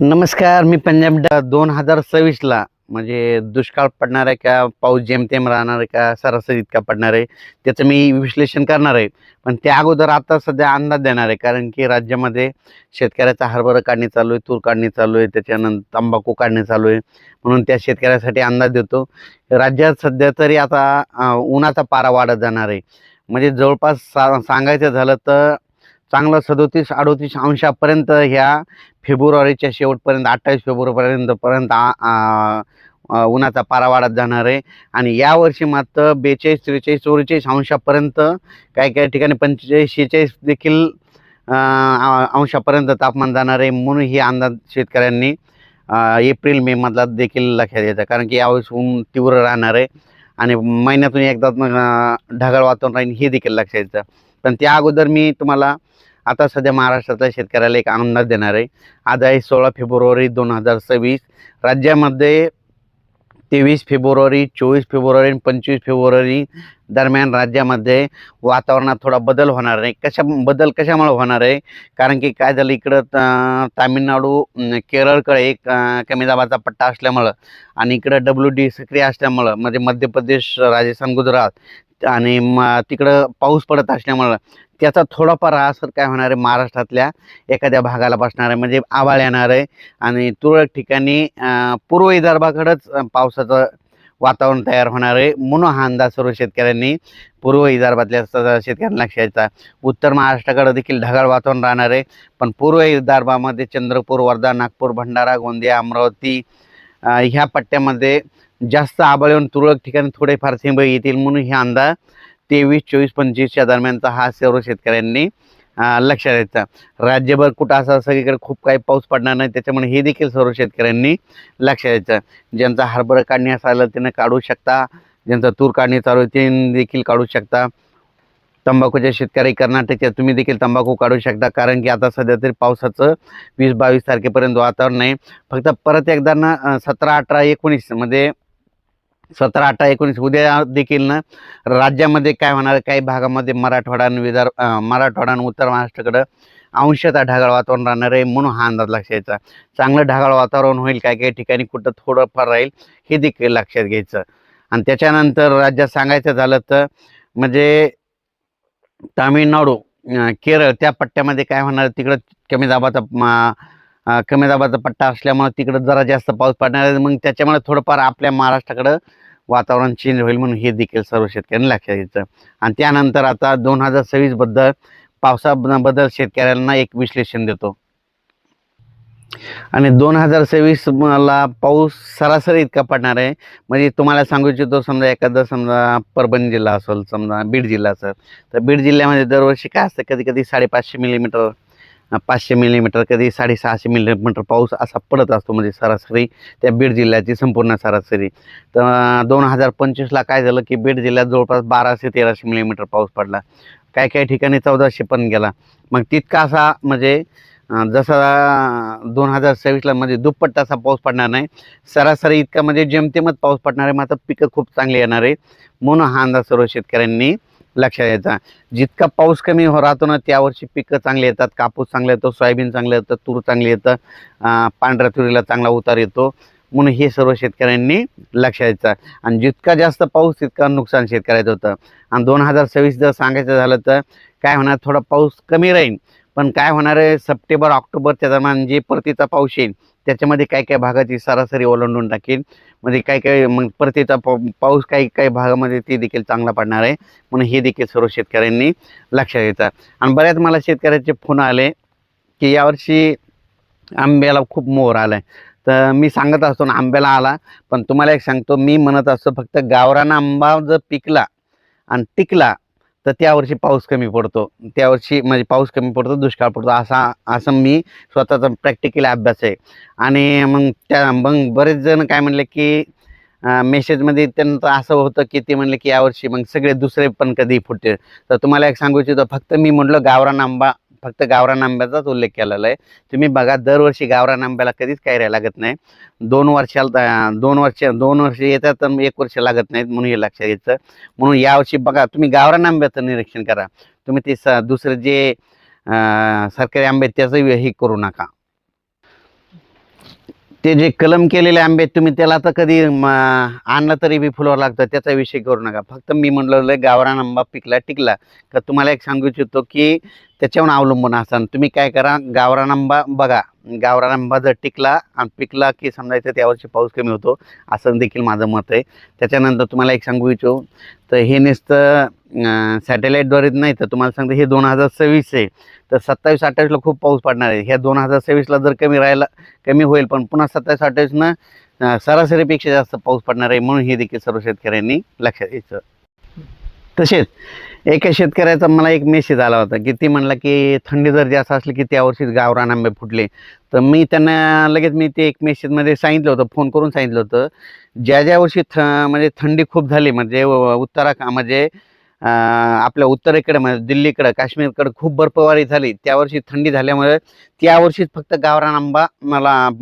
नमस्कार मी पंजाब दोन हजार सव्वीसला. म्हणजे दुष्काळ पडणार आहे का पाऊस जेमतेम राहणार आहे का सरासरी इतका पडणार आहे त्याचं मी विश्लेषण करणार आहे. पण त्या अगोदर आता सध्या अंदाज देणार आहे कारण की राज्यामध्ये शेतकऱ्याचा हरभरा काढणी चालू आहे तूर काढणी चालू आहे त्याच्यानंतर तंबाखू काढणी चालू आहे. म्हणून त्या शेतकऱ्यासाठी अंदाज देतो. राज्यात सध्या तरी आता उन्हाचा पारा वाढत जाणार आहे. म्हणजे जवळपास सा सांगायचं झालं तर चांगलं सदोतीस अडोतीस अंशापर्यंत ह्या फेब्रुवारीच्या शेवटपर्यंत अठ्ठावीस फेब्रुवारीपर्यंत पर्यंत उन्हाचा पारा वाढत जाणार आहे. आणि यावर्षी मात्र बेचाळीस त्रेचाळीस चौवेचाळीस अंशापर्यंत काही काही ठिकाणी पंचेचाळीस शेहेचाळीस देखील अंशापर्यंत तापमान जाणार आहे. म्हणून ही अंदाज शेतकऱ्यांनी एप्रिल मे मधला देखील लक्षात घ्यायचा कारण की यावेळेस ऊन तीव्र राहणार आहे. आणि महिन्यातून एकदा ढगाळ वातावरण राहील हे देखील लक्षात घ्यायचं पण त्या अगोदर मी तुम्हाला आता सध्या महाराष्ट्रातल्या शेतकऱ्याला एक आनंद देणार आहे. आज आहे सोळा फेब्रुवारी दोन हजार सव्वीस. राज्यामध्ये तेवीस फेब्रुवारी चोवीस फेब्रुवारी आणि पंचवीस फेब्रुवारी दरम्यान राज्यामध्ये वातावरणात थोडा बदल होणार आहे. कशा बदल कशामुळे होणार आहे? कारण की काय झालं इकडं तामिळनाडू केरळकडे एक कमी दाबाचा पट्टा असल्यामुळं आणि इकडं डब्ल्यू डी सक्रिय असल्यामुळं म्हणजे मध्य प्रदेश राजस्थान गुजरात आणि म तिकडं पाऊस पडत असल्यामुळं त्याचा थोडाफार असर काय होणार आहे? महाराष्ट्रातल्या एखाद्या भागाला बसणार आहे. म्हणजे आभाळ येणार आहे. आणि तुरळक ठिकाणी पूर्व विदर्भाकडंच पावसाचं वातावरण तयार होणार आहे. म्हणून हा अंदाज सर्व शेतकऱ्यांनी पूर्व विदर्भातल्या शेतकऱ्यांना लक्ष घ्यायचा उत्तर महाराष्ट्राकडे देखील ढगाळ वातावरण राहणार आहे. पण पूर्व विदर्भामध्ये चंद्रपूर वर्धा नागपूर भंडारा गोंदिया अमरावती ह्या पट्ट्यामध्ये जास्त आभाळ येऊन तुरळक ठिकाणी थोडेफार थेंब येतील. म्हणून हे अंदाज तेवीस चोवीस पंचवीसच्या दरम्यानचा हा सर्व शेतकऱ्यांनी लक्षात द्यायचा. राज्यभर कुठं असं सगळीकडे खूप काही पाऊस पडणार नाही त्याच्यामुळे हे देखील सर्व शेतकऱ्यांनी लक्षात द्यायचं. ज्यांचा हरभरा काढणी असायला त्यानं काढू शकता. ज्यांचा तूर काढणी चालू आहे ते देखील काढू शकता. तंबाखूच्या शेतकरी कर्नाटकच्या तुम्ही देखील तंबाखू काढू शकता. कारण की आता सध्या तरी पावसाचं वीस बावीस तारखेपर्यंत वातावरण आहे. फक्त परत एकदा ना सतरा अठरा एकोणीसमध्ये सतरा अठरा एकोणीस उद्या देखील ना राज्यामध्ये काय होणार काही भागामध्ये मराठवाडा आणि विदर्भ मराठवाडा आणि उत्तर महाराष्ट्राकडं अंशतः ढगाळ वातावरण राहणार आहे म्हणून हा अंदाज लक्षात घ्यायचा. चांगलं ढगाळ वातावरण होईल काही काही ठिकाणी कुठं थोडंफार राहील हे देखील लक्षात घ्यायचं. आणि त्याच्यानंतर राज्यात सांगायचं झालं तर म्हणजे तामिळनाडू केरळ त्या पट्ट्यामध्ये काय होणार तिकडं कमी दाबाचा कमी दाबाचा पट्टा असल्यामुळे तिकडं जरा जास्त पाऊस पडणार आहे. मग त्याच्यामुळे थोडंफार आपल्या महाराष्ट्राकडं वातावरण चेंज होईल म्हणून हे देखील सर्व शेतकऱ्यांनी लक्षात घ्यायचं आणि त्यानंतर आता दोन हजार सव्वीसबद्दल पावसाबद्दल शेतकऱ्यांना एक विश्लेषण देतो. आणि दोन हजार सव्वीस मला पाऊस सरासरी इतका पडणार आहे. म्हणजे तुम्हाला सांगू इच्छितो समजा एखादा समजा परभणी जिल्हा असेल समजा बीड जिल्हा असेल तर बीड जिल्ह्यामध्ये दरवर्षी काय असतं? कधी कधी साडेपाचशे मिलीमीटर पाचशे मिलीमीटर कधी साडेसहाशे मिलीमीटर पाऊस असा पडत असतो म्हणजे सरासरी त्या बीड जिल्ह्याची संपूर्ण सरासरी. तर दोन हजार पंचवीसला काय झालं की बीड जिल्ह्यात जवळपास बाराशे तेराशे मिलीमीटर पाऊस पडला. काही काही ठिकाणी चौदाशे पण गेला. मग तितका असा म्हणजे जसा दोन हजार सव्वीसला म्हणजे दुप्पट असा पाऊस पडणार नाही. सरासरी इतका म्हणजे जेमतेमच पाऊस पडणार आहे. मात्र पिकं खूप चांगली येणार आहे. म्हणून हा अंदाज सर्व शेतकऱ्यांनी लक्षात द्यायचा. जितका पाऊस कमी हो राहतो ना त्यावर्षी पिकं चांगली येतात कापूस चांगला येतो सोयाबीन चांगलं येतं तूर चांगली येतं पांढऱ्या तुरीला चांगला उतार येतो. म्हणून हे सर्व शेतकऱ्यांनी लक्षात यायचं आणि जितका जास्त पाऊस तितका नुकसान शेतकऱ्याचं होतं. आणि दोन हजार सव्वीस जर सांगायचं झालं तर काय होणार? थोडा पाऊस कमी राहील. पण काय होणार आहे? सप्टेंबर ऑक्टोबरच्या दरम्यान जे परतीचा पाऊस येईल त्याच्यामध्ये काय काय भागाची सरासरी ओलांडून टाकेल. म्हणजे काय काय मग परतीचा पाऊ पाऊस काही काही भागामध्ये ते देखील चांगला पडणार आहे. म्हणून हे देखील सर्व शेतकऱ्यांनी लक्षात घ्यायचं आणि बऱ्याच मला शेतकऱ्याचे फोन आले की यावर्षी आंब्याला खूप मोहर आला आहे तर मी सांगत असतो ना आंब्याला आला. पण तुम्हाला एक सांगतो मी म्हणत असतो फक्त गावरान आंबा जर पिकला आणि टिकला तर त्यावर्षी पाऊस कमी पडतो. त्यावर्षी म्हणजे पाऊस कमी पडतो दुष्काळ पडतो असा असं मी स्वतःचा प्रॅक्टिकल अभ्यास आहे. आणि मग त्या मग बरेच जण काय म्हणले की मेसेजमध्ये त्यांचं असं होतं की ते म्हणले की यावर्षी मग सगळे दुसरे पण कधी फुटते तर तुम्हाला एक सांगू इच्छितो फक्त मी म्हटलं गावरान आंबा फक्त गावरान आंब्याचाच उल्लेख केलेला आहे. तुम्ही बघा दरवर्षी गावरान आंब्याला कधीच काय राहायला लागत नाही. दोन वर्षाला दोन वर्ष दोन वर्ष येतात तर एक वर्ष लागत नाहीत म्हणून हे लक्षात घ्यायचं. म्हणून यावर्षी बघा तुम्ही गावरान आंब्याचं निरीक्षण करा. तुम्ही ते स दुसरं जे सरकारी आंबे आहेत त्याचं हे करू नका. ते जे कलम केलेले आंबे आहेत, तुम्ही त्याला तर कधी आणलं तरी बी फुलावर लागतं त्याचा विषय करू नका. फक्त मी म्हटलं गावरान आंबा पिकला टिकला. तर तुम्हाला एक सांगू इच्छितो की त्याच्यावर अवलंबून असाल तुम्ही काय करा गावरान आंबा बघा. गावरान आंबा जर टिकला आणि पिकला की समजायचं त्यावरची पाऊस कमी होतो असं देखील माझं मत आहे. त्याच्यानंतर तुम्हाला एक सांगू इच्छू तर हे नुसतं सॅटेलाईटद्वारे नाही तर तुम्हाला सांगतो हे दोन हजार सव्वीस आहे. तर सत्तावीस अठ्ठावीसला खूप पाऊस पडणार आहे. ह्या दोन हजार सव्वीसला जर कमी राहिला कमी होईल पण पुन्हा सत्तावीस अठ्ठावीसनं सरासरीपेक्षा जास्त पाऊस पडणार आहे म्हणून हे देखील सर्व शेतकऱ्यांनी लक्षात घ्यायचं. तसेच एका शेतकऱ्याचा मला एक मेसेज आला होता की ती म्हणला की थंडी जर जास्त असली की त्या वर्षी गावरान आंबे फुटले. तर मी त्यांना लगेच मी ते एक मेसेजमध्ये सांगितलं होतं फोन करून सांगितलं होतं. ज्या ज्या वर्षी थ म्हणजे थंडी खूप झाली म्हणजे उत्तरा म्हणजे आपल्या उत्तरेकडे म्हणजे दिल्लीकडं काश्मीरकडं खूप बर्फवारी झाली. त्यावर्षी थंडी झाल्यामुळे त्यावर्षीच फक्त गावरान आंबा मला